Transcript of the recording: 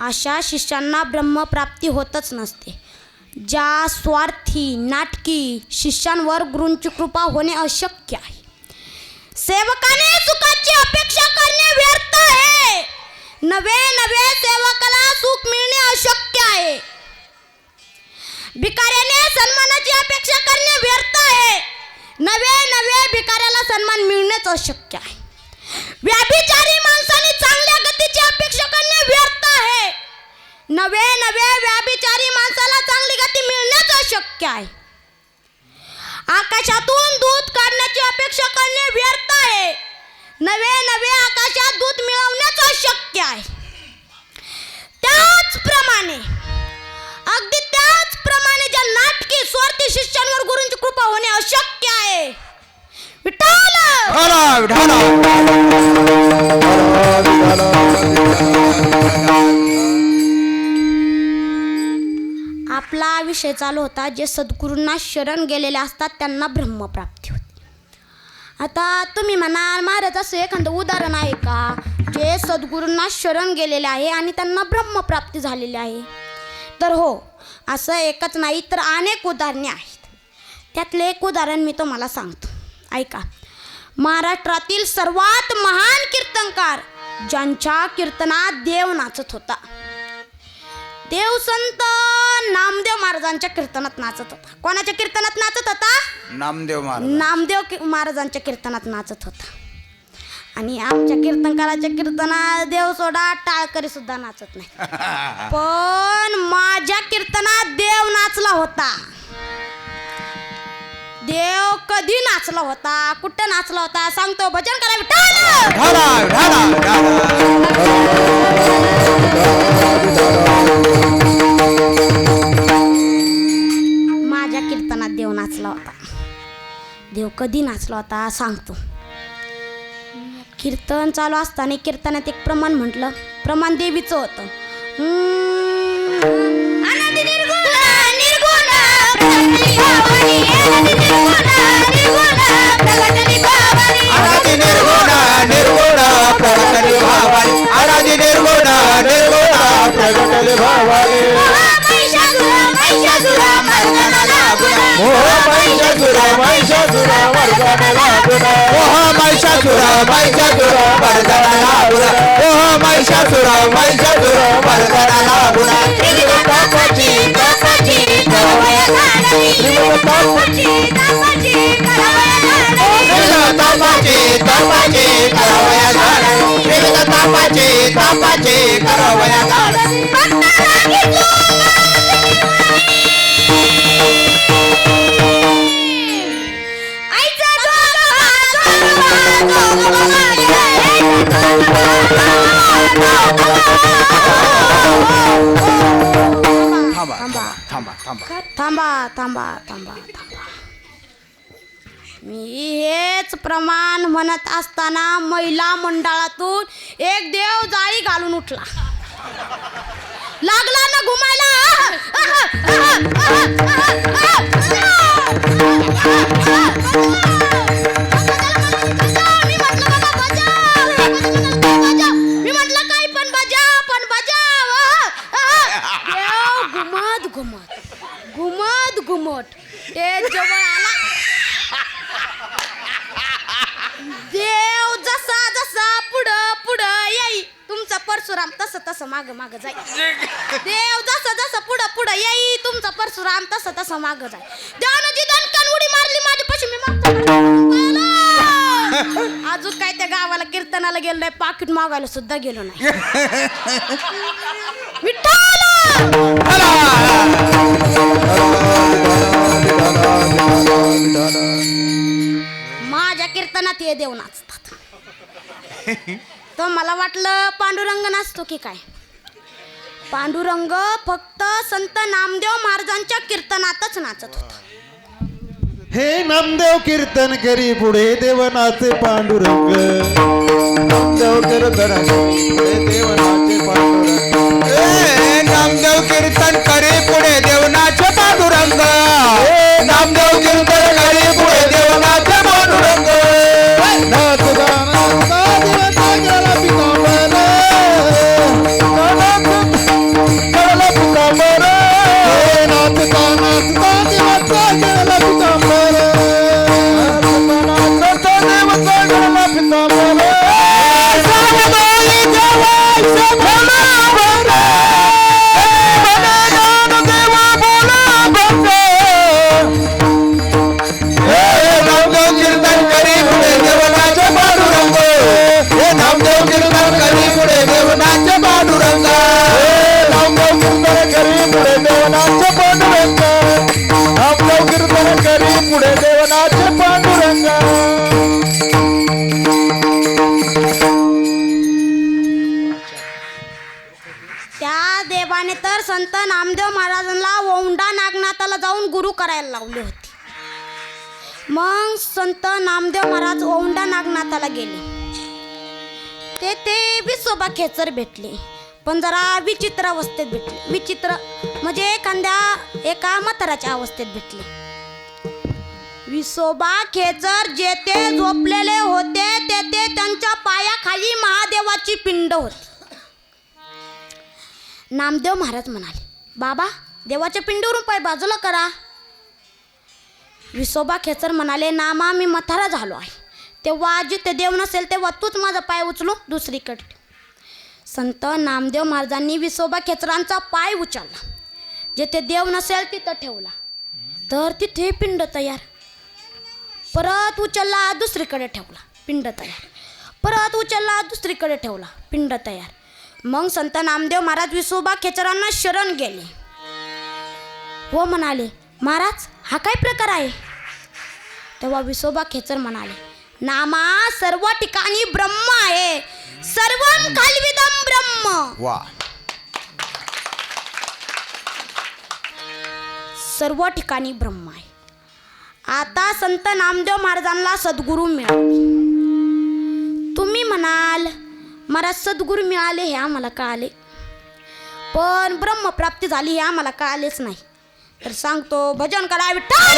अशा शिष्यांना ब्रह्मप्राप्ती होतच नसते. ज्या स्वार्थी नाटकी शिष्यांवर गुरूंची कृपा होणे अशक्य आहे. सेवकाने सुखाची अपेक्षा करणे व्यर्थ आहे. नवे नवे सेवकाला सुख मिळणे अशक्य आहे. भिकाऱ्याने सन्मानाची अपेक्षा करणे व्यर्थ आहे. नवे नवे भिकाऱ्याला सन्मान मिळणेच अशक्य आहे. व्याभिचारी माणसा चांगल्या गतीची अपेक्षा करणे व्यर्थ आहे नवे नवे व्याभिचारी माणसाला चांगली गती अशक्य आहे. आकाशातून दूध काढण्याची अपेक्षा करणे व्यर्थ आहे. नवे नवे आकाशात दूध मिळवणेच अशक्य आहे. त्याचप्रमाणे अगदी त्याचप्रमाणे ज्या नाटकी स्वार्थी शिष्यांवर गुरूंची कृपा होणे अशक्य आहे. विठ्ठल! विठाला विठाला आपला विषय चालू होता. जे सद्गुरूंना शरण गेलेले असतात त्यांना ब्रह्मप्राप्ती होते. आता तुम्ही म्हणाल महाराज असं एखादं उदाहरण आहे का? जे सद्गुरूंना शरण गेलेले आहे आणि त्यांना ब्रह्मप्राप्ती झालेली आहे. तर हो असं एकच नाही तर अनेक उदाहरणे आहेत. त्यातले एक उदाहरण मी तुम्हाला सांगतो. ऐका. महाराष्ट्रातील सर्वात महान कीर्तनकार ज्यांच्या कीर्तनात देव नाचत होता. देव संत नामदेव महाराजांच्या कीर्तनात नाचत होता. कोणाच्या कीर्तनात नाचत होता? नामदेव महाराज. नामदेव की- महाराजांच्या कीर्तनात नाचत होता. आणि आमच्या कीर्तनकाराच्या कीर्तनात देव सोडा टाळकरी सुद्धा नाचत नाही. पण माझ्या कीर्तनात देव नाचला होता. देव कधी नाचला होता? कुठं नाचला होता? सांगतो. भजन करा विठ्ठल नाचला होता. देव कधी नाचला होता सांगतो. कीर्तन चालू असताना कीर्तनात एक प्रमाण म्हटलं प्रमाण देवीचं होतं. निर्गुण, तुरा महिषासुरा मर्दना तुरा ओह महिषासुरा महिषासुरा मर्दना थांबा थांबा थांबा थांबा मी हेच प्रमाण म्हणत असताना महिला मंडळातून एक देव जाळी घालून उठला लागला ना घुमायला ते जवळ आला. देव जसा जसा पुढं पुढं येई. तुमचा परशुराम तसं तसं माग माग जाई. देव जसं जसं पुढं पुढं येई तुमचा परशुराम तसं तसं माग जाई. देवानं जी दणकन उडी मारली माझ्यापाशी मी मागतो अजून काय त्या गावाला कीर्तनाला गेलो नाही पाकिट मागायला सुद्धा गेलो नाही. विठ्ठल! माझ्या कीर्तनात हे देव नाचतात. तर मला वाटलं पांडुरंग नाचतो की काय? पांडुरंग फक्त संत नामदेव महाराजांच्या कीर्तनातच नाचत होता. हे नामदेव कीर्तन करी पुढे देवनाचे पांडुरंग. नामदेव कीर्तन करी पुढे देवनाचे पांडुरंग. ए, नामदेव कीर्तन करे पुढे देवनाचे पांडुरंग. ए, नामदेव कीर्तन महाराजांना औंढा नागनाथाला जाऊन गुरु करायला लावले होते. मग संत नामदेव महाराज औंढा नागनाथाला गेले. ते ते विसोबा खेचर भेटले. पण जरा विचित्र अवस्थेत भेटले. विचित्र म्हणजे एखाद्या एका म्हाताराच्या अवस्थेत भेटले. विसोबा खेचर जेथे झोपलेले होते तेथे त्यांच्या पायाखाली महादेवाची पिंड होती. नामदेव महाराज म्हणाले बाबा देवाच्या पिंडीवरून पाय बाजूला करा. विसोबा खेचर म्हणाले नामा मी मथारा झालो आहे. तेव्हा जिथे देव नसेल तेव्हा तूच माझा पाय उचलू दुसरीकडे. संत नामदेव महाराजांनी विसोबा खेचरांचा पाय उचलला. जिथे देव नसेल तिथं ठेवला. तर तिथे पिंड तयार. परत उचलला दुसरीकडे ठेवला. पिंड तयार. परत उचलला दुसरीकडे ठेवला. पिंड तयार. मग संत नामदेव महाराज विसोबा खेचरांना शरण गेले. हो म्हणाले महाराज हा काय प्रकार आहे? तेव्हा विसोबा खेचर म्हणाले नामा सर्व ठिकाणी ब्रह्म आहे. सर्व खालविदम ब्रह्म. वा. सर्व ठिकाणी ब्रह्म आहे. आता संत नामदेव महाराजांना सद्गुरू मिळाले. तुम्ही म्हणाल आम्हाला सद्गुरू मिळाले हे आम्हाला कळाले. पण ब्रह्मप्राप्ती झाली हे आम्हाला कळालेच नाही. तर सांगतो भजन करा विठ्ठल